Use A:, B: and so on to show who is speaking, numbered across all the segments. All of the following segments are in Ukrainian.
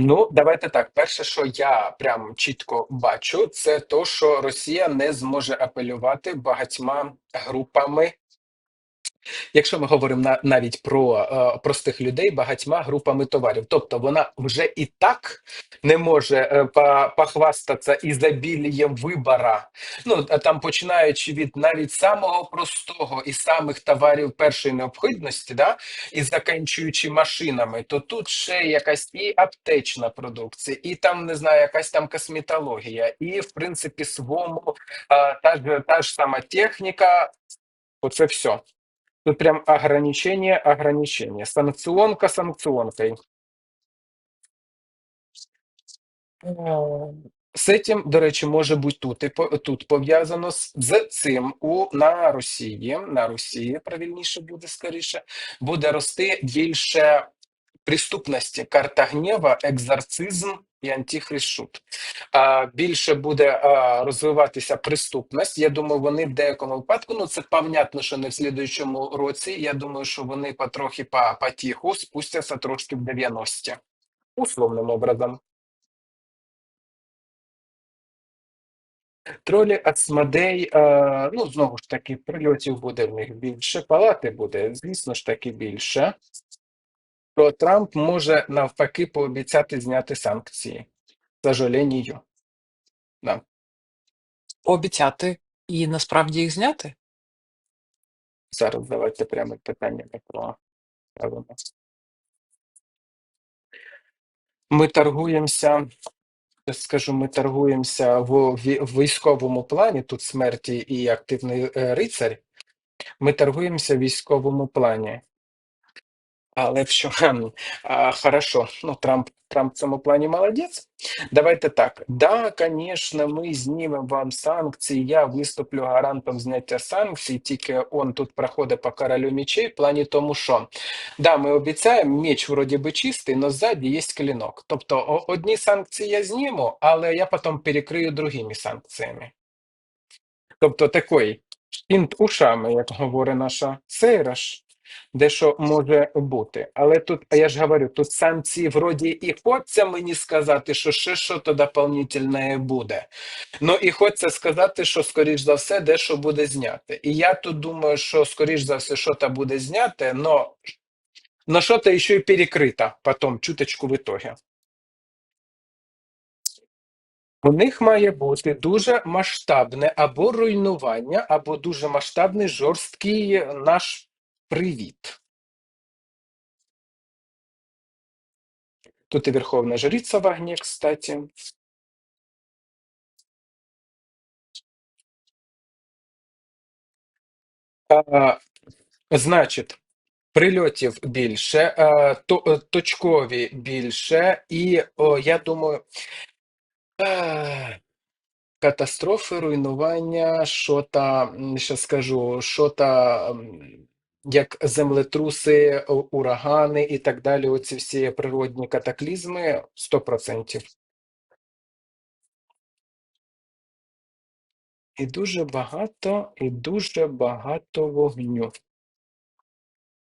A: Ну, давайте так. Перше, що я прям чітко бачу, це то, що Росія не зможе апелювати багатьма групами Якщо ми говоримо на навіть про е, простих людей, багатьма групами товарів, тобто вона вже і так не може е, похвастатися ізобілієм вибора. Ну там починаючи від навіть самого простого і самих товарів першої необхідності, да, і закінчуючи машинами, то тут ще якась і аптечна продукція, і там не знаю, якась там косметологія, і в принципі свому е, та ж та ж сама техніка. Оце все. Тут прям ограничение, ограничение. Санкционка санкционкой. З цим, до речі, може бути тут і по- тут пов'язано з, з цим у на Росії, на Росії, правильніше буде скоріше, буде рости більше приступності, карта гнєва, екзорцизм і антихрист шут. А, більше буде розвиватися приступність. Я думаю, вони в деякому випадку, ну це понятно, що не в слідуючому році. Я думаю, що вони потрохи по потиху спустяться трошки в 90-ті. Условним образом. Тролі Ацмадей, ну знову ж таки, прильотів буде в них більше, палати буде, звісно ж таки, більше. То Трамп може навпаки пообіцяти зняти санкції. К сожалению. Да.
B: Обіцяти і насправді їх зняти?
A: Зараз давайте прямо питання такого. ставимо. Ми торгуємося, я скажу, ми торгуємося в, військовому плані, тут смерті і активний е, рицарь. Ми торгуємося в військовому плані. Але що хм, хорошо, ну Трамп, Трамп в цьому плані молодець. Давайте так. Да, звісно, ми знімемо вам санкції. Я виступлю гарантом зняття санкцій, тільки он тут проходить по королю мечей, в плані тому, що да, ми обіцяємо, меч вроді би чистий, але ззаді є клінок. Тобто одні санкції я зніму, але я потім перекрию другими санкціями. Тобто такий інт ушами, як говорить наша Сейраш, дещо може бути. Але тут, я ж говорю, тут санкції вроді і хочеться мені сказати, що ще що то буде. Ну і хочеться сказати, що скоріш за все дещо буде зняте. І я тут думаю, що скоріш за все, що то буде зняте, но, но що то ще й перекрито потім, чуточку в итоге. У них має бути дуже масштабне або руйнування, або дуже масштабний жорсткий наш привіт. Тут і Верховна Жриця в огне, кстати. А, значить, прильотів більше, а, то, е, точкові більше, і о, я думаю, е, катастрофи, руйнування, що та, ще скажу, що та, як землетруси, урагани і так далі, оці всі природні катаклізми 100%. І дуже багато, і дуже багато вогню.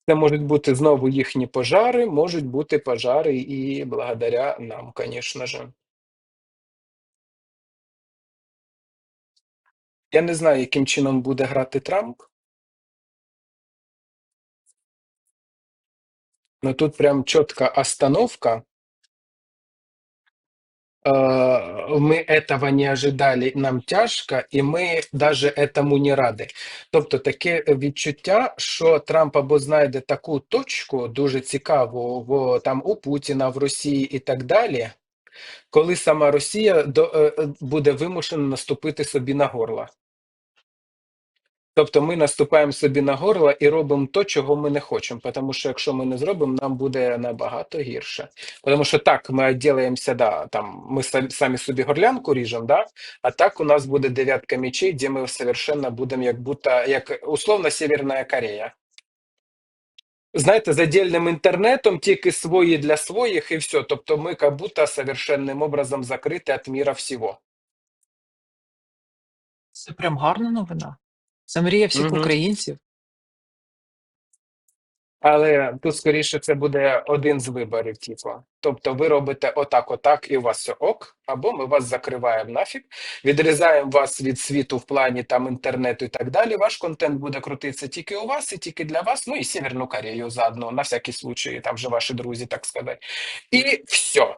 A: Це можуть бути знову їхні пожари, можуть бути пожари і благодаря нам, звісно ж. Я не знаю, яким чином буде грати Трамп. Но тут прям чітка остановка. Э, Мы этого не ожидали, нам тяжко, і ми даже этому не раді. Тобто таке відчуття, що Трамп або знайде таку точку дуже цікаву в там у Путіна, в Росії і так далі, коли сама Росія до, е, е, буде вимушена наступити собі на горло. Тобто ми наступаємо собі на горло і робимо то, чого ми не хочемо. Тому що якщо ми не зробимо, нам буде набагато гірше. Тому що так, ми відділаємося, да, там ми самі, собі горлянку ріжемо, да, а так у нас буде дев'ятка мечей, де ми совершенно будемо як будто, як условно Северна Корея. Знаєте, з отдельним інтернетом, тільки свої для своїх і все. Тобто ми як будто совершенним образом закриті від міра всього.
B: Це прям гарна новина. Це мрія всіх
A: Мгм.
B: українців.
A: Але тут скоріше це буде один з виборів, типу. Тобто ви робите отак, отак, і у вас все ок, або ми вас закриваємо нафіг, відрізаємо вас від світу в плані там інтернету і так далі. Ваш контент буде крутитися тільки у вас і тільки для вас. Ну і Северну Корею заодно, на всякий случай, там же ваші друзі, так сказати. І все.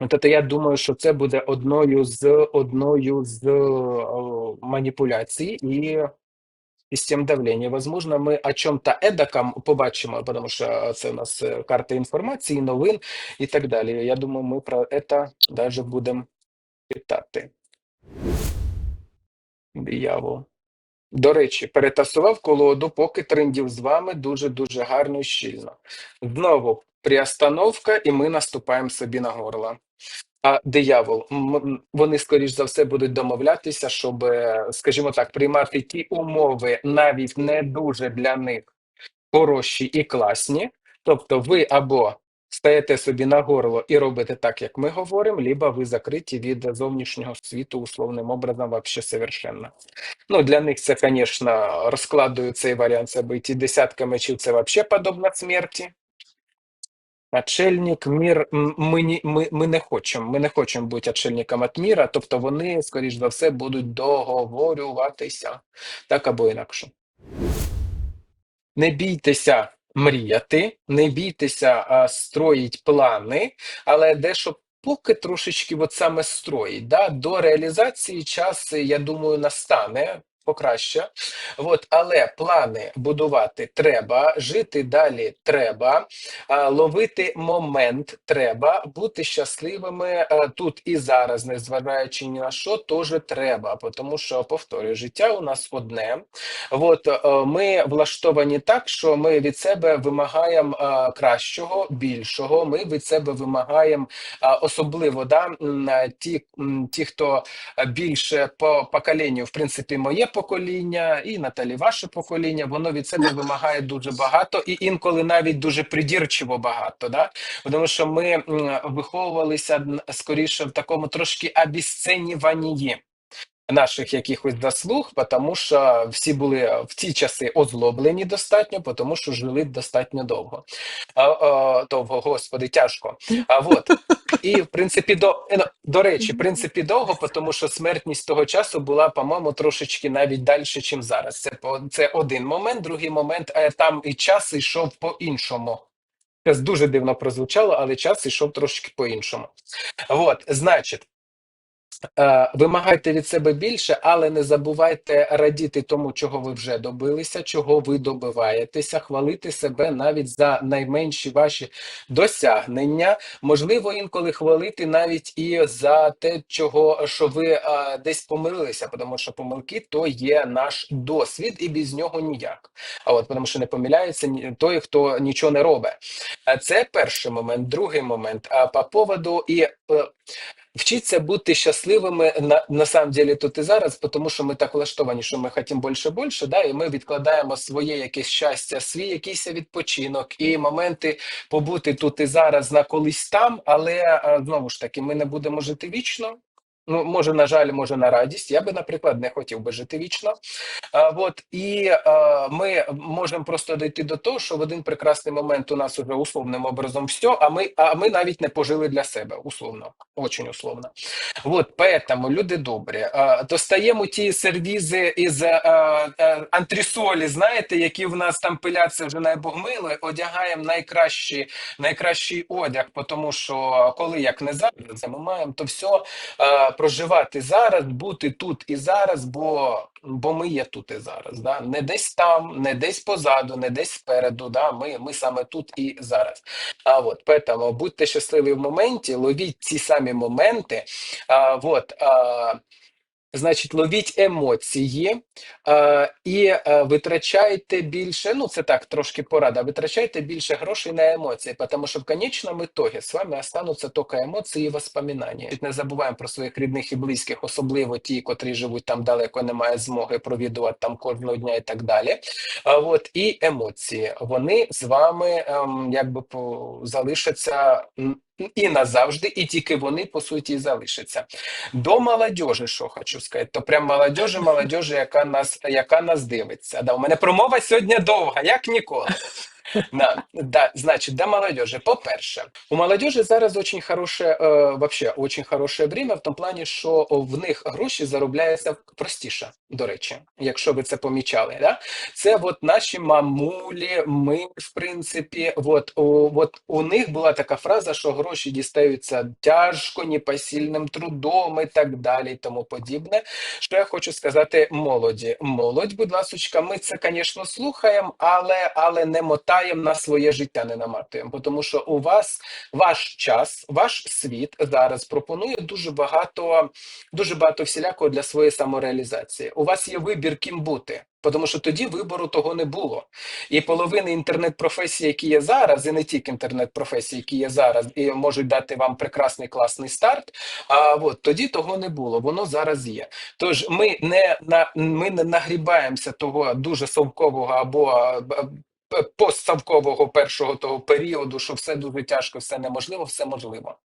A: От це я думаю, що це буде одною з одною з о, маніпуляцій і, і з цим давлення. Возможно, ми о чому-то едаком побачимо, тому що це у нас е, карта інформації, новин і так далі. Я думаю, ми про це навіть будемо питати. Диявол. До речі, перетасував колоду, поки трендів з вами дуже-дуже гарно і щільно. Знову приостановка, і ми наступаємо собі на горло. А диявол, вони, скоріш за все, будуть домовлятися, щоб, е, скажімо так, приймати ті умови, навіть не дуже для них хороші і класні. Тобто, ви або стаєте собі на горло і робите так, як ми говоримо, либо ви закриті від зовнішнього світу условним образом, вообще совершенно. Ну, для них це, звісно, розкладую цей варіант событий. Десятка мечів це вообще подобно смерті. Отшельник, мір, ми, ні- ми, ми не хочемо. Ми не хочемо бути отшельником від міра, тобто вони, скоріш за все, будуть договорюватися так або інакше. Не бійтеся мріяти, не бійтеся а, строїть плани, але дещо поки трошечки от саме строїть. Да? До реалізації час, я думаю, настане. Покраще, от, але плани будувати треба, жити далі треба, ловити момент треба, бути щасливими тут і зараз, незважаючи ні на що, теж треба. Тому що повторюю, життя у нас одне. От е, ми влаштовані так, що ми від себе вимагаємо е, кращого, більшого. Ми від себе вимагаємо е, особливо да, е, ті, ті, хто е, більше по поколінню, в принципі, моє покоління, і Наталі, ваше покоління, воно від себе вимагає дуже багато, і інколи навіть дуже придірчиво багато. Да? Тому що ми виховувалися скоріше в такому трошки обіценюванні наших якихось заслуг, тому що всі були в ті часи озлоблені достатньо, тому що жили достатньо довго. А, а, довго, господи, тяжко. А вот. І в принципі, до, е, ну, до речі, в принципі, довго, тому що смертність того часу була, по-моєму, трошечки навіть далі, ніж зараз. Це це один момент. Другий момент, е, там і час йшов по-іншому. Це дуже дивно прозвучало, але час йшов трошки по-іншому. От, значить. Е, Вимагайте від себе більше, але не забувайте радіти тому, чого ви вже добилися, чого ви добиваєтеся, хвалити себе навіть за найменші ваші досягнення. Можливо, інколи хвалити навіть і за те, чого що ви е, десь помилилися, тому що помилки то є наш досвід, і без нього ніяк. А от тому, що не помиляється той, хто нічого не робить. А Це перший момент. Другий момент. А по поводу і. Вчіться бути щасливими на, на самом деле тут і зараз, тому що ми так влаштовані, що ми хочемо більше більше, да, і ми відкладаємо своє якесь щастя, свій якийсь відпочинок і моменти побути тут і зараз на колись там, але знову ж таки, ми не будемо жити вічно. Ну, може, на жаль, може на радість. Я би, наприклад, не хотів би жити вічно. А, от, і а, ми можемо просто дійти до того, що в один прекрасний момент у нас уже условним образом все, а ми, а ми навіть не пожили для себе, условно, очень условно. Вот, поэтому, люди добрі, а, достаємо ті сервізи із а, а, антресолі, знаєте, які в нас там пиляться вже найбогмили, одягаємо найкращий, найкращий одяг, тому що коли як не зараз, ми маємо то все а, проживати зараз, бути тут і зараз, бо, бо ми є тут і зараз. Да? Не десь там, не десь позаду, не десь спереду. Да? Ми, ми саме тут і зараз. А от поэтому будьте щасливі в моменті, ловіть ці самі моменти. А, вот, а, значить, ловіть емоції а, і а, витрачайте більше. Ну, це так, трошки порада. Витрачайте більше грошей на емоції, тому що в конечному итоге з вами остануться тільки емоції і воспоминання. Не забуваємо про своїх рідних і близьких, особливо ті, котрі живуть там далеко, немає змоги провідувати там кожного дня і так далі. А, от і емоції вони з вами ем, якби залишаться і назавжди, і тільки вони по суті залишаться. До молодежі, що хочу сказати, то прям молодежі, молодежі, яка нас, яка нас дивиться. Да, у мене промова сьогодні довга, як ніколи. Да, да, значит, до молодежи. По-перше, у молодежи зараз очень хороше, е, вообще, очень хороше время в тому плані, що в них гроші заробляються простіше, до речі, якщо ви це помічали. Да? Це от наші мамулі, ми, в принципі, от, у, от у них була така фраза, що гроші дістаються тяжко, непосильним трудом і так далі, і тому подібне. Що я хочу сказати молоді. Молодь, будь ласочка, ми це, звісно, слухаємо, але, але не мотаємо на своє життя, не наматуємо. Тому що у вас ваш час, ваш світ зараз пропонує дуже багато, дуже багато всілякого для своєї самореалізації. У вас є вибір, ким бути. Тому що тоді вибору того не було. І половини інтернет-професій, які є зараз, і не тільки інтернет-професії, які є зараз, і можуть дати вам прекрасний класний старт. А от тоді того не було. Воно зараз є. Тож ми не на ми не нагрібаємося того дуже совкового або постсавкового першого того періоду, що все дуже тяжко, все неможливо, все можливо.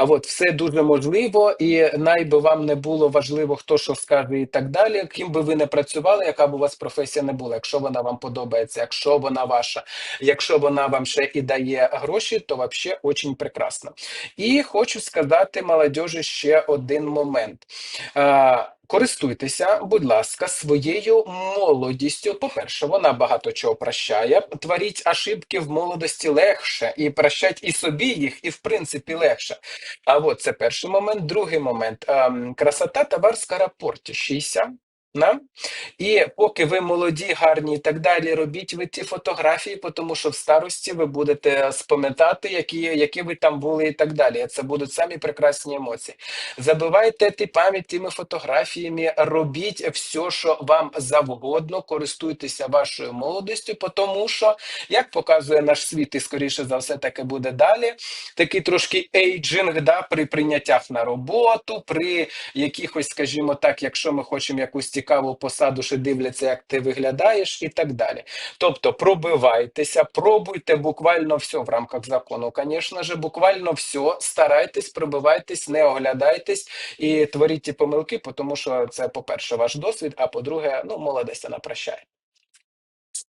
A: А от все дуже можливо, і найби вам не було важливо, хто що скаже і так далі. Ким би ви не працювали, яка б у вас професія не була, якщо вона вам подобається, якщо вона ваша, якщо вона вам ще і дає гроші, то вообще очень прекрасно. І хочу сказати молодежі ще один момент. Користуйтеся, будь ласка, своєю молодістю. По-перше, вона багато чого прощає. Творіть ошибки в молодості легше, і прощать і собі їх, і в принципі легше. А от це перший момент. Другий момент. Ем, красота товар скоропортящийся. На? І поки ви молоді, гарні і так далі, робіть ви ті фотографії, тому що в старості ви будете спам'ятати, які, які ви там були і так далі. Це будуть самі прекрасні емоції. Забивайте ті пам'ять тими фотографіями, робіть все, що вам завгодно, користуйтеся вашою молодістю, тому що, як показує наш світ, і скоріше за все таки буде далі, такий трошки ейджинг да, при прийняттях на роботу, при якихось, скажімо так, якщо ми хочемо якусь цікаву посаду, що дивляться, як ти виглядаєш, і так далі. Тобто пробивайтеся, пробуйте буквально все в рамках закону. Звісно ж, буквально все. Старайтесь, пробивайтесь, не оглядайтесь і творіть ті помилки, тому що це, по-перше, ваш досвід, а по-друге, ну, молодець вона прощає.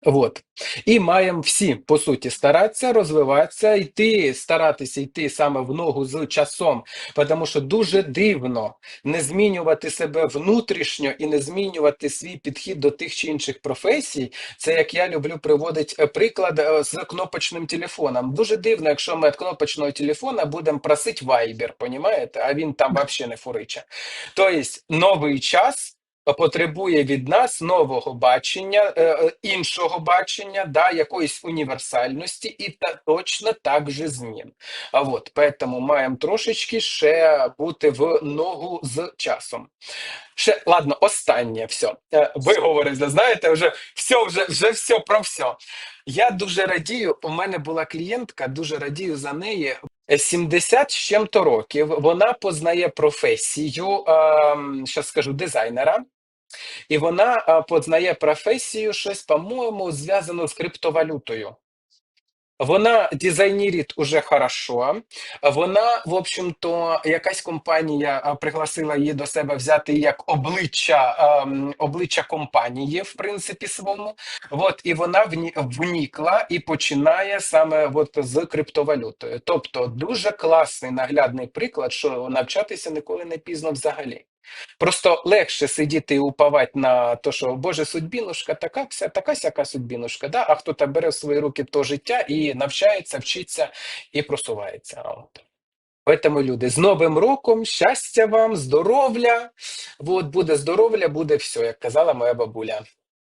A: Вот. І маємо всі, по суті, старатися, розвиватися, йти, старатися йти саме в ногу з часом, тому що дуже дивно не змінювати себе внутрішньо і не змінювати свій підхід до тих чи інших професій. Це як я люблю приводити приклад е, з кнопочним телефоном. Дуже дивно, якщо ми від кнопочного телефона будемо просити Viber, понімаєте? А він там взагалі не фуриче. Тобто, новий час потребує від нас нового бачення, е, е, іншого бачення, да, якоїсь універсальності і та точно так же змін. А от поэтому маємо трошечки ще бути в ногу з часом. Ще ладно, останнє все. Е, Виговорився, знаєте, вже все, вже, вже все про все. Я дуже радію. У мене була клієнтка, дуже радію за неї. 70 з чим-то років. Вона познає професію, ем, що скажу, дизайнера. І вона познає професію щось, по-моєму, зв'язано з криптовалютою. Вона дизайнерить уже хорошо. Вона, в общем-то, якась компанія пригласила її до себе взяти як обличчя, ем, обличчя компанії, в принципі, своєму. От, і вона вні- вникла і починає саме от з криптовалютою. Тобто, дуже класний наглядний приклад, що навчатися ніколи не пізно взагалі. Просто легше сидіти і уповати на те, що Боже, судьбінушка, така вся, така сяка судьбінушка, да? а хто-то бере в свої руки то життя і навчається, вчиться і просувається. От. Поэтому, люди, з Новим роком, щастя вам, здоров'я. От, буде здоров'я, буде все, як казала моя бабуля.